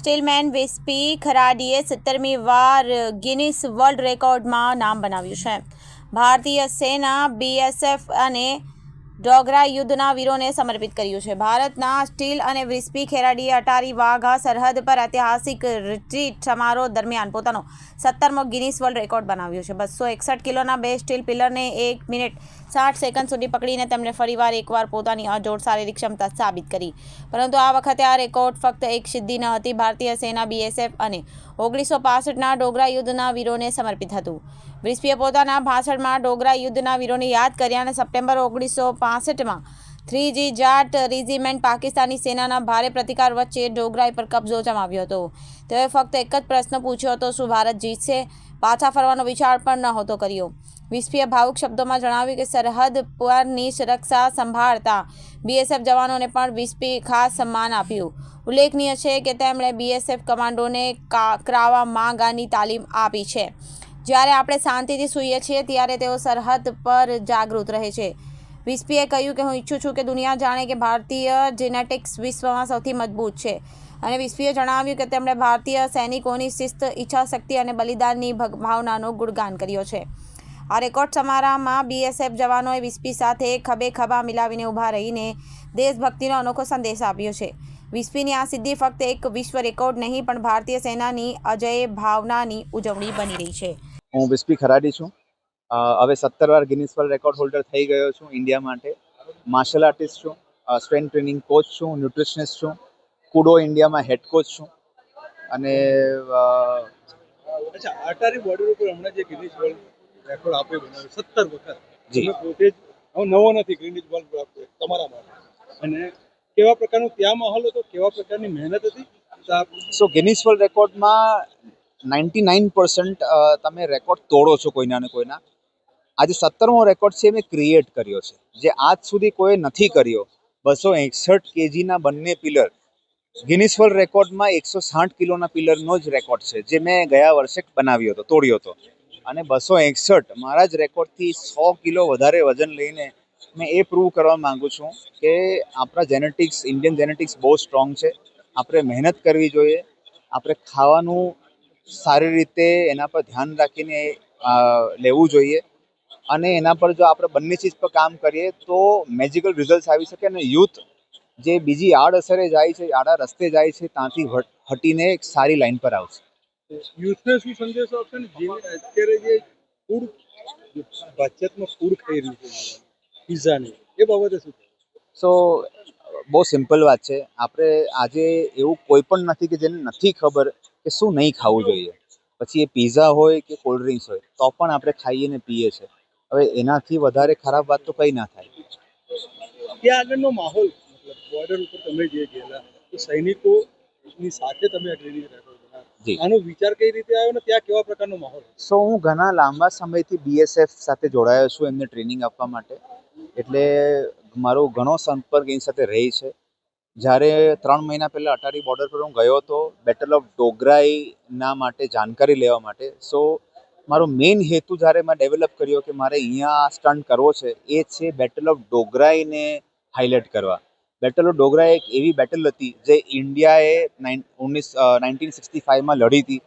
સ્ટીલમેન વિસ્પી ખરાડીએ સત્તરમી વાર Guinness world રેકોર્ડમાં નામ બનાવ્યું છે. ભારતીય સેના બીએસએફ અને ડોગરા યુદ્ધના વીરોને સમર્પિત કર્યું છે. ભારતના સ્ટીલ અને વિસ્પી ખેરાડીએ અટારી વાઘા સરહદ પર ઐતિહાસિક રિટ્રીટ સમારોહ દરમિયાન પોતાનો સત્તરમો ગિનિસ વર્લ્ડ રેકોર્ડ બનાવ્યો છે. બસો એકસઠ કિલોના બે સ્ટીલ પિલરને એક મિનિટ સાઠ સેકન્ડ સુધી પકડીને તેમણે ફરીવાર એકવાર પોતાની અજોડ શારીરિક ક્ષમતા સાબિત કરી. પરંતુ આ વખતે આ રેકોર્ડ ફક્ત એક સિદ્ધિ ન હતી. ભારતીય સેના બીએસએફ અને ઓગણીસો પાસઠના ડોગરા યુદ્ધના વીરોને સમર્પિત હતું. વિસ્પીએ પોતાના ભાષણમાં ડોગરા યુદ્ધના વીરોને યાદ કર્યા અને સપ્ટેમ્બર ઓગણીસો પાસઠમાં થ્રીજી જાટ રેજિમેન્ટ પાકિસ્તાની સેનાના ભારે પ્રતિકાર વચ્ચે ડોગરાઈ પર કબજો જમાવ્યો હતો. તેઓએ ફક્ત એક જ પ્રશ્ન પૂછ્યો હતો, શું ભારત જીતશે? પાછા ફરવાનો વિચાર પણ નહોતો કર્યો. વિસ્પીએ ભાવુક શબ્દોમાં જણાવ્યું કે સરહદ પરની સુરક્ષા સંભાળતા બીએસએફ જવાનોને પણ વિસ્પી ખાસ સન્માન આપ્યું. ઉલ્લેખનીય છે કે તેમણે બીએસએફ કમાન્ડોને ક્રાવા માંગાની તાલીમ આપી છે. જ્યારે આપણે શાંતિથી સૂઈએ છીએ, ત્યારે તેઓ સરહદ પર જાગૃત રહે છે. વિસ્પીએ કહ્યું કે હું ઈચ્છું છું કે દુનિયા જાણે કે ભારતીય જેનેટિક્સ વિશ્વમાં સૌથી મજબૂત છે. અને વિસ્પીએ જણાવ્યું કે તેમણે ભારતીય સૈનિકોની શિસ્ત, ઈચ્છાશક્તિ અને બલિદાનની ભાવનાનો ગુણગાન કર્યો છે. આ રેકોર્ડ સમારાહમાં બીએસએફ જવાનોએ વિસ્પી સાથે ખભે ખભા મિલાવીને ઊભા રહીને દેશભક્તિનો અનોખો સંદેશ આપ્યો છે. વિસ્પીની આ સિદ્ધિ ફક્ત એક વિશ્વ રેકોર્ડ નહીં, પણ ભારતીય સેનાની અજય ભાવનાની ઉજવણી બની રહી છે. હું વિસ્પી ખરાડી છું. હવે સત્તર વાર ગિનિસ વર્લ્ડ રેકોર્ડ હોલ્ડર થઈ ગયો છું ઇન્ડિયા માટે. માર્શલ આર્ટિસ્ટ છું સ્ટ્રેન્થ ટ્રેનિંગ કોચ છું ન્યુટ્રિશનિસ્ટ છું કુડો ઇન્ડિયામાં હેડ કોચ છું. અને અચ્છા અટારી બોર્ડર ઉપર હમણાં જે ગિનિસ વર્લ્ડ રેકોર્ડ આપે બનાવ્યો સત્તર વખત. જી. પોતે જ હું નવો નથી ગિનિસ વર્લ્ડ રેકોર્ડ તમારા માટે. અને કેવા પ્રકારનો ત્યાં માહોલ હતો કેવા પ્રકારની મહેનત હતી? સો ગિનિસ વર્લ્ડ રેકોર્ડમાં નાઇન્ટી નાઇન પર્સન્ટ તમે રેકોર્ડ તોડો છો કોઈના ને કોઈના. આજે સત્તરમો રેકોર્ડ છે મેં ક્રિએટ કર્યો છે. જે આજ સુધી કોઈ નથી કર્યો. બસો એકસઠ કેજીના બંને પિલર ગિનિસ રેકોર્ડમાં એકસો સાઠ કિલોના પિલરનો જ રેકોર્ડ છે, જે મેં ગયા વર્ષે બનાવ્યો હતો, તોડ્યો હતો. અને બસો એકસઠ મારા જ રેકોર્ડથી સો કિલો વધારે વજન લઈને મેં એ પ્રૂવ કરવા માગું છું કે આપણા જેનેટિક્સ ઇન્ડિયન જેનેટિક્સ બહુ સ્ટ્રોંગ છે. આપણે મહેનત કરવી જોઈએ. આપણે ખાવાનું સારી રીતે એના પર ધ્યાન રાખીને લેવું જોઈએ. અને એના પર જો આપણે બંને ચીજ પર કામ કરીએ તો મેજિકલ રિઝલ્ટ આવી શકે અને યુથ જે બીજી આડઅસરે જાય છે આડા રસ્તે જાય છે ત્યાંથી હટીને એક સારી લાઈન પર આવશે. યુથને શું સંદેશ આપશે ને? અત્યારે જે ફૂડ ભાજપમાં ફૂડ ખાઈ રહ્યું છે પિઝાની એ બાબતે શું સો બહુ સિમ્પલ વાત છે. આપણે આજે એવું કોઈ પણ નથી કે જેને નથી ખબર કે શું નહીં ખાવું જોઈએ. પછી એ પીઝા હોય કે કોલ્ડ ડ્રિંક્સ હોય તો પણ આપણે ખાઈએ ને પીએ છે. હવે એનાથી વધારે ખરાબ વાત તો કંઈ ના થાય. ત્યાં આગળનો માહોલ મતલબ બોર્ડર ઉપર તમે જે ગયેલા તો સૈનિકોની સાથે તમે આ ટ્રેનિંગ આનો વિચાર કઈ રીતે આવ્યો ને ત્યાં કેવા પ્રકારનો માહોલ? સો હું ઘણા લાંબા સમયથી બીએસએફ સાથે જોડાયો છું એમને ટ્રેનિંગ આપવા માટે. એટલે મારો ઘણો સંપર્ક એની સાથે રહી છે. જ્યારે ત્રણ મહિના પહેલાં અટારી બોર્ડર પર હું ગયો હતો બેટલ ઓફ ડોગરાઈના માટે જાણકારી લેવા માટે. સો મારો મેઇન હેતુ જ્યારે મેં ડેવલપ કર્યો કે મારે અહીંયા સ્ટન્ટ કરવો છે, એ છે બેટલ ઓફ ડોગરાઈને હાઇલાઇટ કરવા. બેટલ ઓફ ડોગરા એક એવી બેટલ હતી જે ઇન્ડિયાએ નાઇન, ઓગણીસ નાઇન્ટીન સિક્સટી ફાઇવમાં લડી હતી.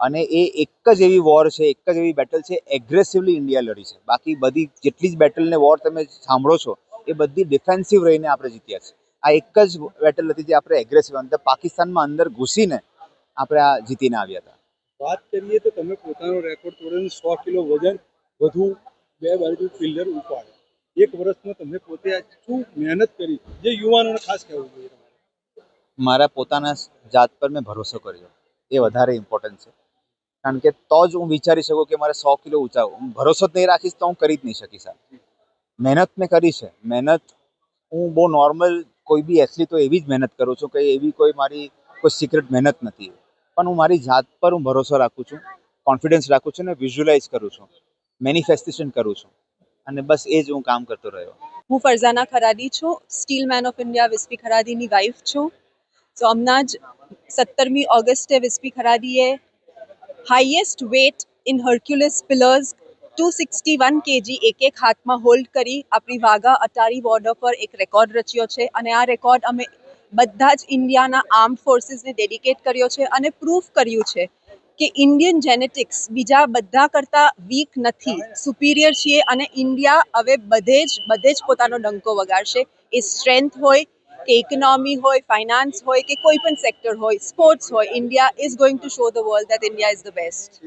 અને એ એક જ એવી વોર છે, એક જ એવી બેટલ છે એગ્રેસિવલી ઇન્ડિયા લડી છે. બાકી બધી જેટલી જ બેટલને વોર તમે સાંભળો છો, એ બધી ડિફેન્સિવ રહીને આપણે જીત્યા છે. આ એક જ બેટલ હતી જે આપણે એગ્રેસિવ અંદર પાકિસ્તાનમાં અંદર ઘૂસીને આપણે આ જીતીને આવ્યા હતા. વાત કરીએ તો તમે પોતાનો રેકોર્ડ તોડીને સો કિલો વજન વધુ બે બાજુ પિલ્લર ઉપાડે એક વર્ષમાં તમે પોતે શું મહેનત કરી? જે યુવાનોને ખાસ કહેવું જોઈએ મારા પોતાના જાત પર મેં ભરોસો કર્યો. એ વધારે ઇમ્પોર્ટન્ટ છે. કારણ કે તો જ હું વિચારી શકું કે મારે સો કિલો ઊંચા હું ભરોસો જ નહીં રાખીશ તો હું કરી જ નહીં શકીશ મહેનત મેં કરી છે. મહેનત હું બહુ નોર્મલ કોઈ બી એથલીટ તો એવી જ મહેનત કરું છું કે એવી કોઈ મારી કોઈ સિક્રેટ મહેનત નથી. પણ હું મારી જાત પર હું ભરોસો રાખું છું કોન્ફિડન્સ રાખું છું અને વિઝ્યુલાઇઝ કરું છું મેનિફેસ્ટેશન કરું છું. અને બસ એ જ હું કામ કરતો રહ્યો. હું ફરઝાના ખરાદી છું steel man of India Vispy ખરાદીની wife છું. તો હમણાં જ સત્તરમી ઓગસ્ટે Vispy ખરાદીએ highest weight in Hercules pillars two sixty one KG એક એક હાથમાં હોલ્ડ કરી, આપણી વાઘા અટારી બોર્ડર પર એક રેકોર્ડ રચ્યો છે. અને આ રેકોર્ડ અમે બધા જ ઇન્ડિયાના આર્મ ફોર્સીસને ડેડિકેટ કર્યો છે અને પ્રૂફ કર્યું છે કે ઇન્ડિયન જેનેટિક્સ બીજા બધા કરતાં વીક નથી સુપિરિયર છીએ અને ઇન્ડિયા હવે બધે જ બધે જ પોતાનો ડંકો વગાડશે. એ સ્ટ્રેન્થ હોય, કે ઇકોનોમી હોય ફાઇનાન્સ હોય, કે કોઈ પણ સેક્ટર હોય સ્પોર્ટ્સ હોય, India is going to show the world that India is the best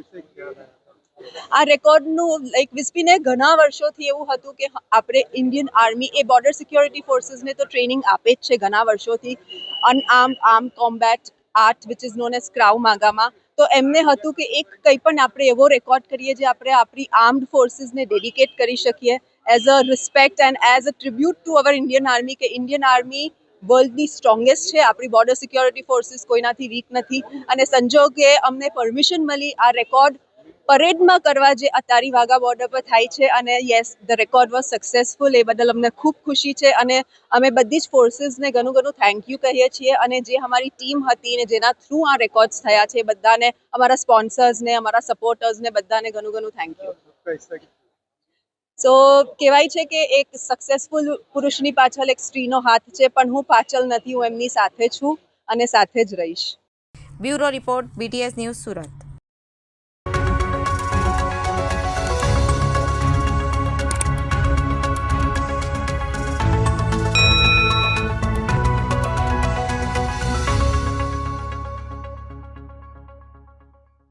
આ રેકોર્ડનું લાઈક વિસ્પીને ઘણા વર્ષોથી એવું હતું કે આપણે ઇન્ડિયન આર્મી એ બોર્ડર સિક્યોરિટી ફોર્સીસને તો ટ્રેનિંગ આપે જ છે ઘણા વર્ષોથી. Unarm arm combat, art which is known as krav માગામાં. તો એમને હતું કે એક કંઈ પણ આપણે એવો રેકોર્ડ કરીએ જે આપણે આપણી આર્મ્ડ ફોર્સીસને ડેડિકેટ કરી શકીએ. As a respect and as a tribute to our Indian army કે ઇન્ડિયન આર્મી વર્લ્ડની સ્ટ્રોંગેસ્ટ છે. આપણી બોર્ડર સિક્યોરિટી ફોર્સીસ કોઈનાથી વીક નથી. અને સંજોગે અમને પરમિશન મળી આ રેકોર્ડ પરેડમાં કરવા જે અતારી વાઘા બોર્ડર પર થાય છે અને yes the record was successful એ બદલ અમને ખૂબ ખુશી છે અને અમે બધી જ ફોર્સીસને ઘણું ઘણું થેન્ક યુ કહીએ છીએ અને જે અમારી ટીમ હતી ને જેના થ્રુ આ રેકોર્ડ્સ થયા છે બધાને, અમારા સ્પોન્સર્સને અમારા સપોર્ટર્સને બધાને ઘણું ઘણું થેન્ક યુ સો કહેવાય છે કે એક સક્સેસફુલ પુરુષની પાછળ એક સ્ત્રીનો હાથ છે, પણ હું પાછળ નથી, હું એમની સાથે છું અને સાથે જ રહીશ. Bureau report BTS news Surat.